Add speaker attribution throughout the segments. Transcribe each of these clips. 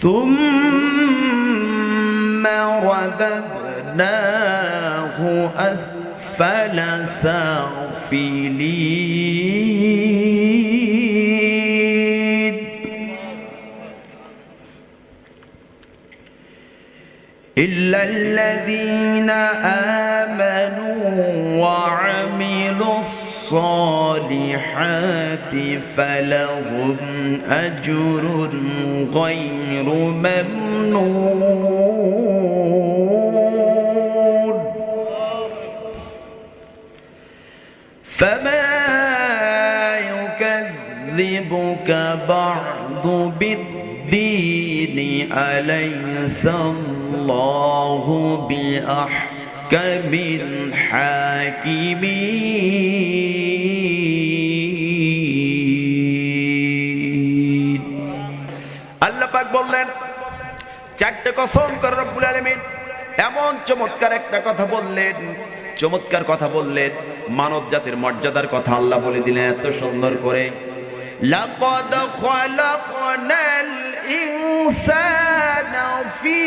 Speaker 1: ثم رددناه أسفل سافلين. إلا الذين آمنوا الصالحات فلهم أجر غير ممنون. فما يكذبك بعد بالدين أليس الله بأحكم الحاكمين؟ বললেন, চারটে কসম করে রব্বুল আলামিন। এমন চমৎকার একটা কথা বললেন, চমৎকার কথা বললেন, মানব জাতির মর্যাদার কথা আল্লাহ বলে দিলেন এত সুন্দর করে। লাকাদ খালাকনাল ইনসানা ফি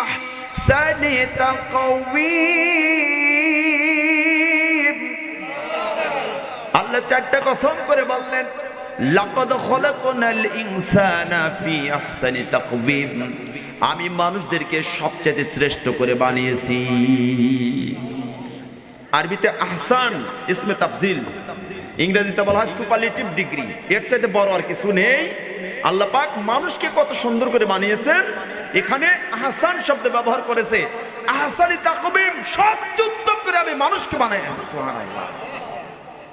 Speaker 1: আহসানি তাকওয়িম। আল্লাহ চারটা কসম করে বললেন লাকাদ খলাকনাল ইনসানা ফি আহসানি তাকওয়িম। আমি মানুষদেরকে সবচেয়ে শ্রেষ্ঠ করে বানিয়েছি। আরবিতে আহসান, ইসমে তাফজিল। ইংরেজিতে বলা হয় সুপারলেটিভ ডিগ্রি। এর চাইতে বড় আর কিছু নেই। আল্লাহ পাক মানুষকে কত সুন্দর করে বানিয়েছেন। এখানে আহসান শব্দ ব্যবহার করেছে। আহসানি তাকবিম সবচেয়ে উত্তম করে আমি মানুষকে সুবহানাল্লাহ।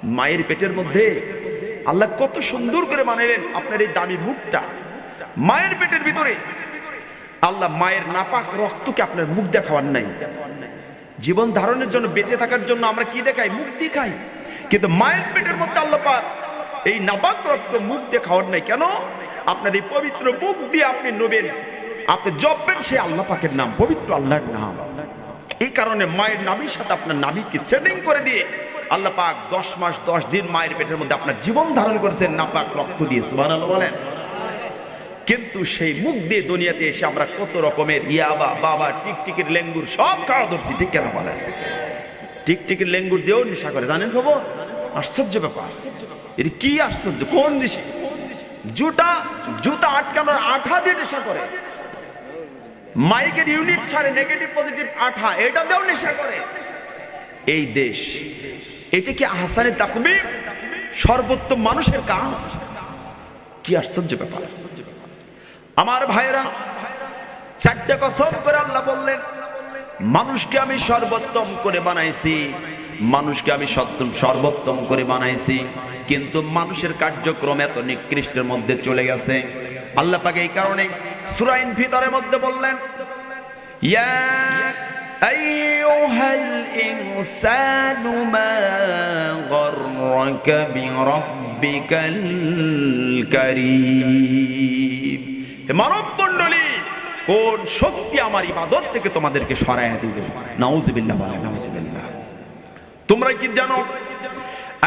Speaker 1: মায়ের পেটের মধ্যে আল্লাহ কত সুন্দর করে বানাইলেন আপনার এই দামি মুখটা। মায়ের পেটের ভিতরে। আল্লাহ মায়ের নাপাক রক্তকে আপনার মুখ দেখাবার নাই। জীবন ধারণের জন্য বেঁচে থাকার জন্য আমরা কি দেখাই? মুখ দেখাই। কিন্তু মায়ের পেটের মধ্যে আল্লাহ পাক এই নাপাক রক্ত মুখ দেখাওয়ার নাই। কেন? আপনার এই পবিত্র মুখ দিয়ে আপনি নবেন, আপনি জপবেন সে আল্লাহ পাকের নাম, পবিত্র আল্লাহর নাম। এই কারণে মায়ের নাভির সাথে আপনার নাভিকে সেটিং করে দিয়ে আল্লাহ পাক দশ মাস, দশ দিন মায়ের পেটের মধ্যে আপনার জীবন ধারণ করেছেন, নাপাক রক্ত দিয়ে সুবান বলেন। কিন্তু সেই মুখ দিয়ে দুনিয়াতে এসে আমরা কত রকমের ইয়াবা, বাবা, টিকটিকির লেঙ্গুর সব খাওয়া ধরছি, ঠিক কেন বলেন? টিকটিকির লেঙ্গুর দিয়েও নেশা করে, জানেন খবর? আশ্চর্য ব্যাপার। এটি কি আশ্চর্য, কোন দেশে? জুতা জুতা আটকানোর আঠা দিয়ে নেশা করে। মাইকের ইউনিট ছাড়ে, নেগেটিভ, পজিটিভ আঠা, এটা দিয়েও নেশা করে। এই দেশ এটা কি আহসানে তাকবি সর্বোত্তম মানুষের কাজ? কি আশ্চর্য ব্যাপার। আমার ভাইরা চারটে কসম করে আল্লাহ বললেন, মানুষকে আমি সর্বোত্তম করে বানাইছি, মানুষকে আমি সর্বোত্তম করে বানাইছি, কিন্তু মানুষের কার্যক্রম এত নিকৃষ্টের মধ্যে চলে গেছে। আল্লাহ পাকে এই কারণে সুরাইন ভিতরের মধ্যে বললেন, ইয়া أيها الإنسان ما غرك بربك الكريم হে মানব মণ্ডলী কোন শক্তি আমার ইবাদত থেকে তোমাদেরকে সরাইয়া দিবে নাউজুবিল্লাহ বলে নাউজুবিল্লাহ তোমরা কি জানো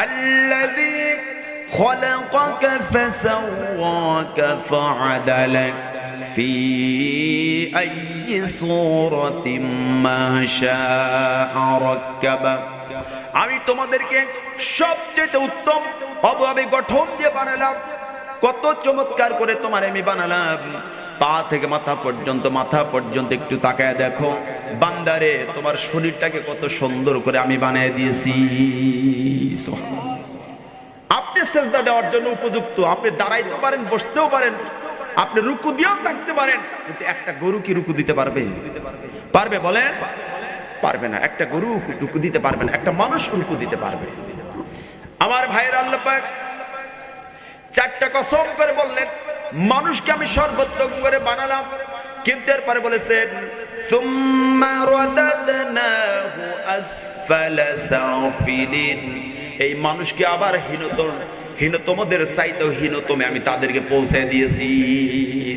Speaker 1: আল্লাযী خلقك فسواك فعدلك في أي صورة ما شاء ركبك আমি তোমাদেরকে সবচেয়ে উত্তম অভাবে গঠন দিয়ে বানালাম কত চমৎকার করে তোমার আমি বানালাম পা থেকে মাথা পর্যন্ত মাথা পর্যন্ত একটু তাকায় দেখো বান্দারে তোমার শরীরটাকে কত সুন্দর করে আমি বানিয়ে দিয়েছি আপনি সেজদা দেওয়ার জন্য উপযুক্ত আপনি দাঁড়াইতে পারেন বসতেও পারেন আপনি রুকু দিয়েও থাকতে পারেন, কিন্তু একটা গরু কি রুকু দিতে পারবে? পারবে বলেন? পারবে না। একটা গরু রুকু দিতে পারবে না। একটা মানুষ রুকু দিতে পারবে। আমার ভাইয়ের আল্লাহ চারটা কসম করে বললেন, মানুষকে আমি সর্বোত্তম করে বানালাম। কিন্তু এরপরে বলেছেন এই মানুষকে আবার হীনতর হীনতমদের চাইতেও হীনতমে আমি তাদেরকে পৌঁছে দিয়েছি।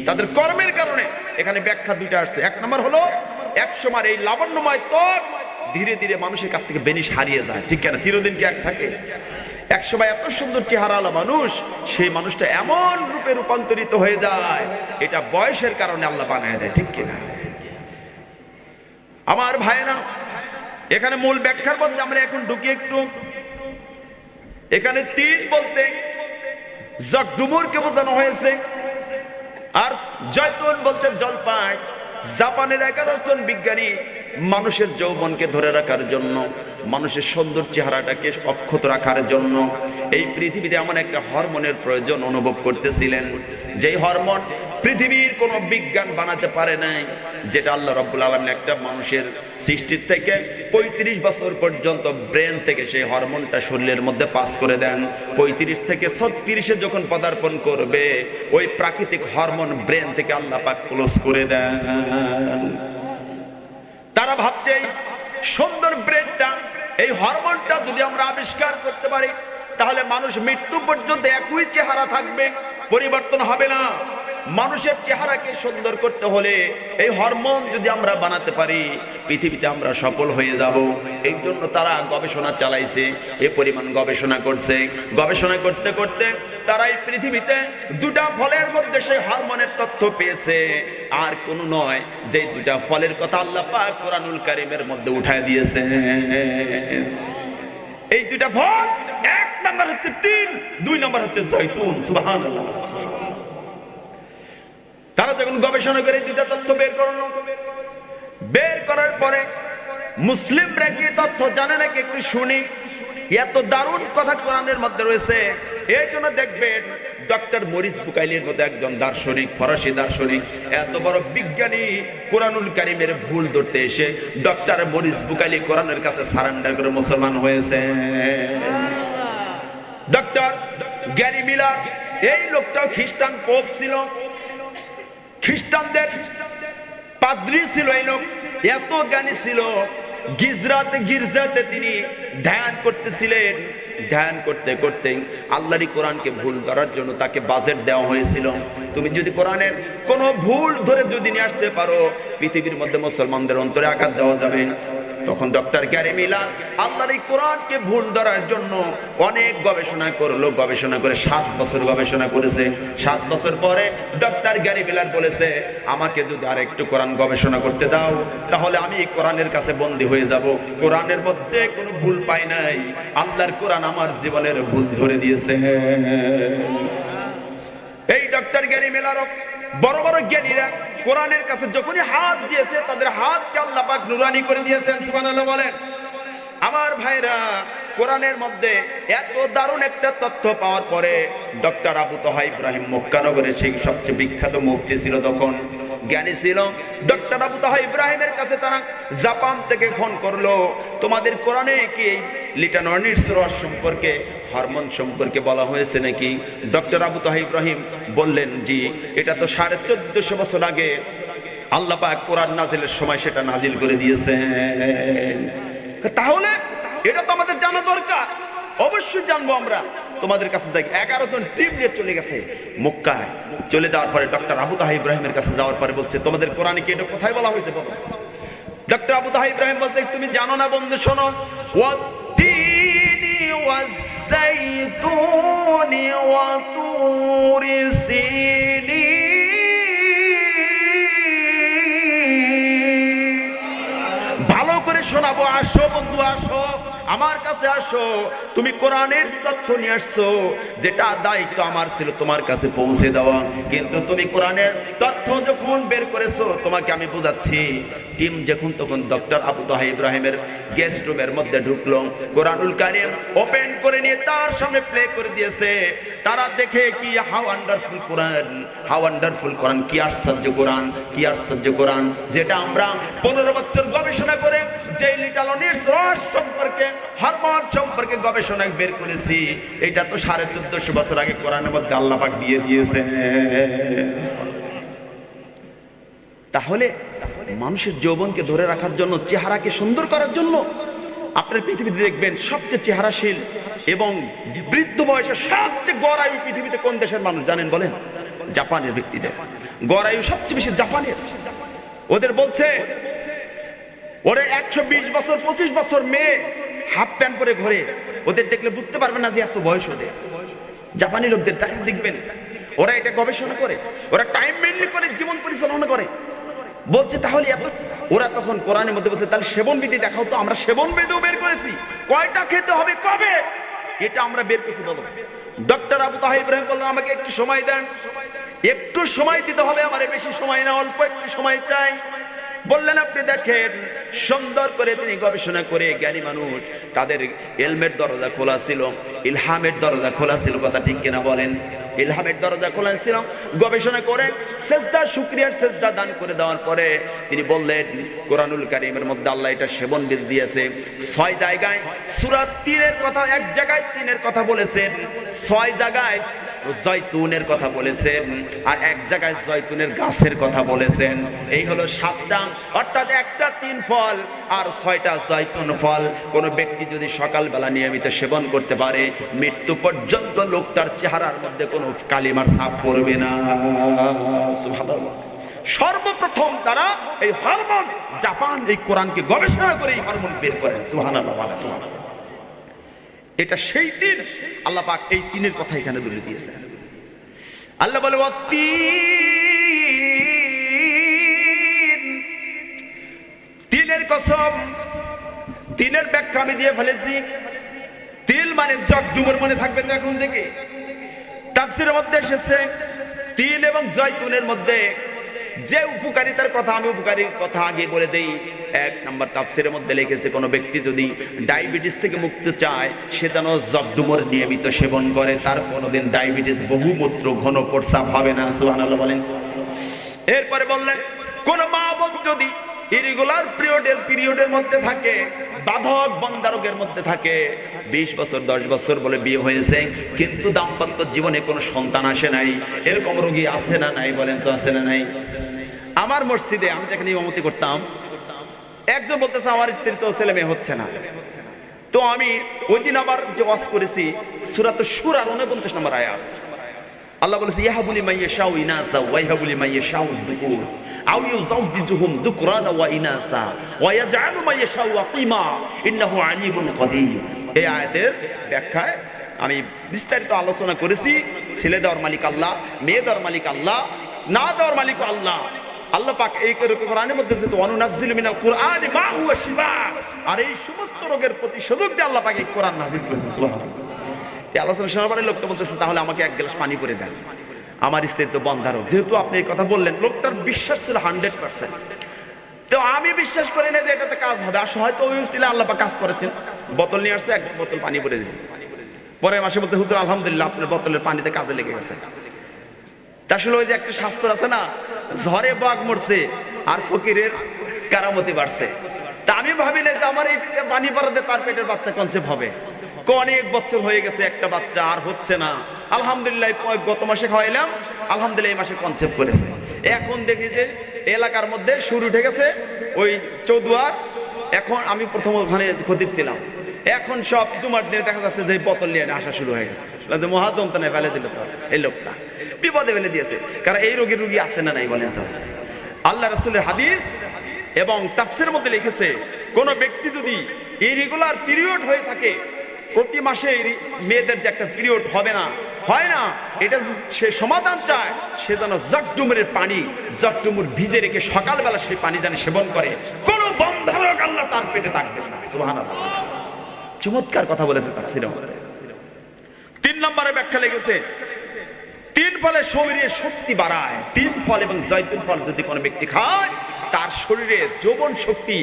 Speaker 1: তাদের কর্মের কারণে এখানে ব্যাখ্যা দুইটা আসছে। এক নম্বর হলো এক সময় এই লাবণ্যময় ত্বক ধীরে ধীরে মানুষের কাছ থেকে বেনিশ হারিয়ে যায়। ঠিক কেনা? চিরদিন কি এক থাকে? এক সময় এত সুন্দর চেহারাওয়ালা মানুষ, সেই মানুষটা এমন রূপে রূপান্তরিত হয়ে যায়, এটা বয়সের কারণে আল্লাহ বানায় দেয়। ঠিক কিনা? আমার ভাইরা এখানে মূল ব্যাখ্যার মধ্যে আমরা এখন ঢুকি একটু। এখানে তিন বলতে বোঝানো হয়েছে। আর জয়তুন বলছেন জলপাই, জাপানের এগারো জন বিজ্ঞানী মানুষের যৌবনকে ধরে রাখার জন্য, মানুষের সুন্দর চেহারাটাকে অক্ষত রাখার জন্য এই পৃথিবীতে এমন একটা হরমোনের প্রয়োজন অনুভব করতেছিলেন, যেই হরমোন পৃথিবীর কোনো বিজ্ঞান বানাতে পারে নাই, যেটা আল্লাহ রব্বুল আলমিন একটা মানুষের সৃষ্টির থেকে পঁয়ত্রিশ বছর পর্যন্ত ব্রেন থেকে সেই হরমোনটা শরীরের মধ্যে পাস করে দেন। পঁয়ত্রিশ থেকে ছত্রিশে যখন পদার্পণ করবে, ওই প্রাকৃতিক হরমোন ব্রেন থেকে আল্লাহ পাক ক্লোজ করে দেন। তারা ভাবছে সুন্দর ব্রেনটা, এই হরমোনটা যদি আমরা আবিষ্কার করতে পারি তাহলে মানুষ মৃত্যু পর্যন্ত একই চেহারা থাকবে, পরিবর্তন হবে না। মানুষের চেহারাকে সুন্দর করতে হলে এই হরমোন যদি আমরা বানাতে পারি, পৃথিবীতে আমরা সফল হয়ে যাব। এই জন্য তারা গবেষণা চালাইছে, এ পরিমাণ গবেষণা করছে। গবেষণা করতে করতে তারা এই পৃথিবীতে দুটা ফলের মধ্যে সেই হরমোনের তথ্য পেয়েছে। আর কোনো নয় যে দুটা ফলের কথা আল্লাহ পাক কোরআনুল কারিমের মধ্যে উঠায় দিয়েছে এই দুইটা ফল এক নাম্বার হচ্ছে তিন, দুই নাম্বার হচ্ছে জৈতুন সুবাহান তারা যখন গবেষণা করে দুইটা তথ্য বের করল, বের করার পরে মুসলিমরা কি তথ্য জানে নাকি একটু শুনি? এত দারুণ কথা কোরআনের মধ্যে রয়েছে। এই জন্য দেখবেন ডক্টর মরিস বুকাইলির মধ্যে একজন দার্শনিক, ফরাসি দার্শনিক, এত বড় বিজ্ঞানী কোরআনুল কারিমের ভুল ধরতে এসে ডক্টর মরিস বুকাইলি কোরআনের কাছে সারেন্ডার করে মুসলমান হয়েছে। ডক্টর গ্যারি মিলার, এই লোকটাও খ্রিস্টান পোপ ছিল। খ্রিস্টানদের পাদ্রি ছিল এই লোক, এত জ্ঞানী ছিল। গিজরাতে গির্জাতে তিনি ধ্যান করতেছিলেন। ধ্যান করতে করতে আল্লাহরই কোরআনকে ভুল ধরার জন্য তাকে বাজেট দেওয়া হয়েছিল। তুমি যদি কোরআনের কোনো ভুল ধরে যদি নিয়ে আসতে পারো, পৃথিবীর মধ্যে মুসলমানদের অন্তরে আঘাত দেওয়া যাবে। তখন ডক্টর গ্যারি মিলার আল্লাহর এই কোরআনকে ভুল ধরার জন্য অনেক গবেষণা করল, গবেষণা করে সাত বছর গবেষণা করেছে। সাত বছর পরে ডক্টর গ্যারি মিলার বলেছে, আমাকে যদি আর একটু কোরআন গবেষণা করতে দাও, তাহলে আমি কোরআনের কাছে বন্দী হয়ে যাব। কোরআনের মধ্যে কোনো ভুল পাই নাই। আল্লাহর কোরআন আমার জীবনের ভুল ধরে দিয়েছে। এই ডক্টর গ্যারি মেলারও বড় বড় জ্ঞানীরা কোরআনের কাছে যখনই হাত দিয়েছে, তাদের হাতকে আল্লাহ পাক নুরানি করে দিয়েছেন, সুবহানাল্লাহ বলেন। আমার ভাইরা, কোরআনের মধ্যে এত দারুণ একটা তথ্য পাওয়ার পরে ডক্টর আবু তহা ইব্রাহিম মক্কানগরের সেই সবচেয়ে বিখ্যাত মুক্তি ছিল তখন। জ্ঞানী ছিল। ডক্টর আবু তাহা ইব্রাহিমের কাছে তারা জাপান থেকে ফোন করল, তোমাদের কোরআনে কি লিটানর্নির রস সম্পর্কে, হরমোন সম্পর্কে বলা হয়েছে নাকি? ডক্টর আবু তাহা ইব্রাহিম বললেন, জি, এটা তো সাড়ে চোদ্দশো বছর আগে আল্লাহ পাক কোরআন নাজিলের সময় সেটা নাজিল করে দিয়েছেন। তাহলে এটা তো আমাদের জানা দরকার। অবশ্যই জানব আমরা। তোমাদের কাছে যাই। এগারো জন টিম নিয়ে চলে গেছে মক্কায়। চলে যাওয়ার পরে ডক্টর আবু তাহা ইব্রাহিমের কাছে যাওয়ার পরে বলছে, তোমাদের কোরআনে কি এটা কোথায় বলা হয়েছে বলো? ডক্টর আবু তাহা ইব্রাহিম বলছে, তুমি জানো না বন্ধু, শোনো। ভালো করে শোনাবো, আসো বন্ধু, আসো। আমার কাছে আসো। তুমি কোরআনের তথ্য নিয়ে আসছো, যেটা দায়িত্ব আমার ছিল তোমার কাছে পৌঁছে দেওয়া। কিন্তু তুমি কোরআনের তথ্য যখন বের করেছ, তোমাকে আমি বোঝাচ্ছি, টিম যখন তখন ডক্টর আবু তাহা ইব্রাহিমের গেস্ট রুমের মধ্যে ঢুকলো। কোরআনুল কারিম ওপেন করে নিয়ে তার সামনে প্লে করে দিয়েছে। তারা দেখে কি, how wonderful Quran, how wonderful Quran, কি আশ্চর্য কোরআন, কি আশ্চর্য কোরআন, যেটা আমরা পনেরো বছর গবেষণা করে যে লিটালনির রস সম্পর্কে, হরমোন সম্পর্কে গবেষণা বের করেছি। এটা তো সাড়ে চোদ্দশো বছর আগে কোরআনের মধ্যে আল্লাহ পাক দিয়ে দিয়েছে তাহলে মানুষের যৌবনকে ধরে রাখার জন্য, চেহারাকে সুন্দর করার জন্য আপনার পৃথিবীতে দেখবেন সবচেয়ে চেহারাশীল এবং বৃদ্ধ বয়সে সবচেয়ে গড়ায়ু পৃথিবীতে কোন দেশের মানুষ জানেন বলেন? জাপানের ব্যক্তিদের। গড়ায়ু সবচেয়ে বেশি জাপানের। ওদের বলছে, ওরে একশো বিশ বছর, পঁচিশ বছর মেয়ে হাফ প্যান্ট পরে ঘরে, ওদের দেখলে বুঝতে পারবে না যে এত বয়স ওদের। জাপানি লোকদের তাকে দেখবেন। ওরা এটা গবেষণা করে, ওরা টাইম মেনলি করে, জীবন পরিচালনা করে। বলছে, তাহলে এত ওরা তখন কোরআনের মধ্যে বলছে, তাহলে সেবন বিধি দেখাও তো, আমরা সেবন বিধিও বের করেছি। কয়টা খেতে হবে, কবে? এটা আমরা বের করেছি, বলো। ডক্টর আবু তাহা ইব্রাহিম বললেন, আমাকে একটু সময় দেন। একটু সময় দিতে হবে, আমার বেশি সময় না, অল্প একটু সময় চাই। বললেন, আপনি দেখেন, সুন্দর করে তিনি গবেষণা করে জ্ঞানী মানুষ, তাদের এলমের দরজা খোলা ছিল, ইলহামের দরজা খোলা ছিল, কথা ঠিক কিনা বলেন? ইলহামের দরজা খোলা ছিল, গবেষণা করে সেজদা, শুক্রিয়ার সেজদা দান করে দেওয়ার পরে তিনি বললেন, কোরআনুল কারিমের মধ্যে আল্লাহ এটা সেবন বিধ দিয়েছে। ছয় জায়গায় সুরাত তিনের কথা, এক জায়গায় তিনের কথা বলেছেন। ছয় জায়গায় জয়তুনের কথা বলেছেন আর এক জায়গায় জয়তুনের গাছের কথা বলেছেন। এই হলো সাতটা, অর্থাৎ একটা তিন ফল আর ছয়টা জয়তুন ফল। কোনো ব্যক্তি যদি সকালবেলা নিয়মিত সেবন করতে পারে, মৃত্যু পর্যন্ত লোকটার চেহারার মধ্যে কোনো কালিমার ছাপ পড়বে না। সর্বপ্রথম তারা এই হরমোন, জাপান এই কোরআনকে গবেষণা করে এই হরমোন বের করেন। সুবহানাল্লাহ। এটা সেই দিন আল্লাহ পাক এই তিনের কথা এখানে তুলে দিয়েছেন। আল্লাহ বলে তিলের কসম তিলের ব্যাখ্যা আমি দিয়ে ফেলেছি। তিল মানে জগ, ডুমুর মনে থাকবে তো এখন থেকে। তাফসিরের মধ্যে এসেছে, তিল এবং জয়তুনের মধ্যে যে উপকারিতার কথা আমি উপকারীর কথা আগে বলে দেই, এক নম্বর তাফসিরের মধ্যে লিখেছে, কোনো ব্যক্তি যদি ডায়াবেটিস থেকে মুক্ত চায়, সে যেন জবডুমর নিয়মিত সেবন করে, তার কোনোদিন ডায়াবেটিস বহুমূত্র ঘন প্রস্রাব হবে না, সুবহানাল্লাহ বলেন। এরপরে বললেন, কোন মা বোন যদি ইরেগুলার পিরিয়ডের পিরিয়ডের মধ্যে থাকে, বাধক বন্দারকের মধ্যে থাকে, বিশ বছর, দশ বছর বলে বিয়ে হয়েছে, কিন্তু দাম্পত্য জীবনে কোনো সন্তান আসে নাই, এরকম রোগী আছে না নাই বলেন তো, আছে না নাই? আমার মসজিদে আমি যেখানে ইমামতি করতাম, একজন বলতেছে, আমার স্ত্রী তো ছেলে মেয়ে হচ্ছে না। তো আমি ওই দিন আবার যে ওয়াজ করেছি, সুরাত সুরার উনপঞ্চাশ নম্বর আয়াত। আল্লাহ বলেছে ইয়াহাবুলি মাইয়া শাউ ইনাসা ওয়াইহাবুলি মাইয়া শাউ দুকুর। আউ ইউজাউজিজুহুম দুকরানা ওয়া ইনাসা ওয়া ইয়াজআলু মাইয়া শাউ আকিমা। ইন্নাহু আলিমুন কাদির। এই আয়াতের ব্যাখ্যায় আমি বিস্তারিত আলোচনা করেছি। ছেলে দেওয়ার মালিক আল্লাহ, মেয়ে দেওয়ার মালিক আল্লাহ, না দেওয়ার মালিক আল্লাহ। আল্লাহ পাক এই কোরআনের মধ্যে যেহেতু অনুনাজ্জিলু মিনাল কুরআন মা হুয়া শিফা। আর এই সমস্ত রোগের দিয়ে আল্লাহ পাক এই কোরআন নাযিল করেছে, সুবহানাল্লাহ। পরে লোকটা বলতেছে, তাহলে আমাকে এক গ্লাস পানি করে দেন। আমার স্ত্রীর তো যেহেতু আপনি এই কথা বললেন, লোকটার বিশ্বাস ছিল হান্ড্রেড পার্সেন্ট। তো আমি বিশ্বাস করি না যে এটাতে কাজ হবে। আসলে হয়তো ওই ছিল আল্লাহ কাজ করেছেন। বোতল নিয়ে আসছে, এক বোতল পানি করে দিয়েছে পরের মাসে বলতে, হুজুর, আলহামদুলিল্লাহ, আপনার বোতলের পানিতে কাজে লেগে গেছে। আসলে ওই যে একটা শাস্ত্র আছে না, ঝড়ে বাঘ মরছে আর ফকিরের কারামতি বাড়ছে। তা আমি ভাবি না যে আমার এই পানি পড়াতে তার পেটের বাচ্চা কনসেপ্ট হবে। অনেক বছর হয়ে গেছে একটা বাচ্চা আর হচ্ছে না। আলহামদুলিল্লাহ গত মাসে খাওয়াইলাম, আলহামদুলিল্লাহ এই মাসে কনসেপ্ট করেছে। এখন দেখি যে এলাকার মধ্যে শুরু উঠে গেছে ওই চৌদুয়ার। এখন আমি প্রথম ওখানে খতিব ছিলাম। এখন সব তোমার দিনে দেখা যাচ্ছে যে বোতল নিয়ে আসা শুরু হয়ে গেছে। মহাযন্ত্রণায় ফেলে দিল তো এই লোকটা। বিপদে ফেলে দিয়েছে। কারণ এই রোগীর রুগী আছে না নাই বলেন তো? আল্লাহ রসুলের হাদিস এবং তাফসের মধ্যে লিখেছে, কোন ব্যক্তি যদি ইরেগুলার পিরিয়ড হয়ে থাকে, প্রতি মাসে মেয়েদের যে একটা পিরিয়ড হবে না, হয় না, এটা সে সমাধান চায়, সে যেন জগডুমুরের পানি জগডুমুর ভিজে রেখে সকালবেলা সেই পানি যেন সেবন করে, কোন বন্ধারক আল্লাহ তার পেটে থাকবে না। সুবহানাল্লাহ। চমৎকার কথা বলেছে তাফসিরের মধ্যে। তিন নম্বরে ব্যাখ্যা লেগেছে তিন ফলে শরীরে শক্তি বাড়ায়, তিন ফল এবং জয়তুন ফল যদি কোনো ব্যক্তি খায়, তার শরীরে যৌবন শক্তি,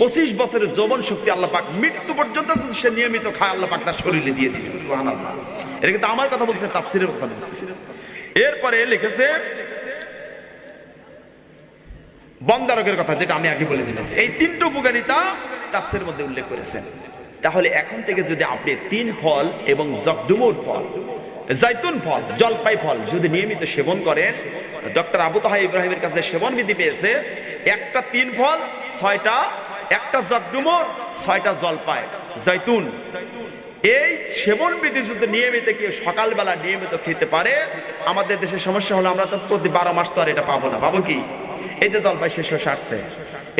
Speaker 1: পঁচিশ বছরের যৌবন শক্তি আল্লাহ পাক মৃত্যু পর্যন্ত যদি সে নিয়মিত খায়, আল্লাহ পাক তার শরীরে দিয়ে দিচ্ছে সুবহান আল্লাহ এটা কিন্তু আমার কথা বলছে, তাফসিরের কথা বলছে। এরপরে লিখেছে, বন্দারকের কথা যেটা আমি আগে বলে দিয়েছি এই তিনটে উপকারিতা তাফসিরের মধ্যে উল্লেখ করেছেন। তাহলে এখন থেকে যদি আপনি তিন ফল এবং জকডুমুর ফল জৈতুন ফল, জলপাই ফল যদি নিয়মিত সেবন করেন, ডক্টর আবু তাহা ইব্রাহিমের কাছে সেবন বিধি পেয়েছে, একটা তিন ফল, ছয়টা, একটা জকডুমুর ছয়টা জলপাই জৈতুন এই সেবন বিধি যদি নিয়মিত কেউ সকালবেলা নিয়মিত খেতে পারে, আমাদের দেশের সমস্যা হলো আমরা তো প্রতি বারো মাস তো আর এটা পাবো না, পাবো কি? এই যে জলপাই শেষ হয়ে সারছে,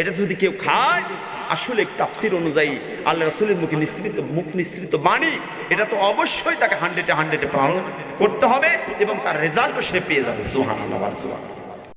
Speaker 1: এটা যদি কেউ খায় আসলে তাফসির অনুযায়ী আল্লাহ রাসুলের মুখে নিঃসৃত, মুখ নিঃসৃত বাণী, এটা তো অবশ্যই তাকে হান্ড্রেডে হান্ড্রেডে পালন করতে হবে এবং তার রেজাল্টও সে পেয়ে যাবে। সোহান আল্লাহ সুহান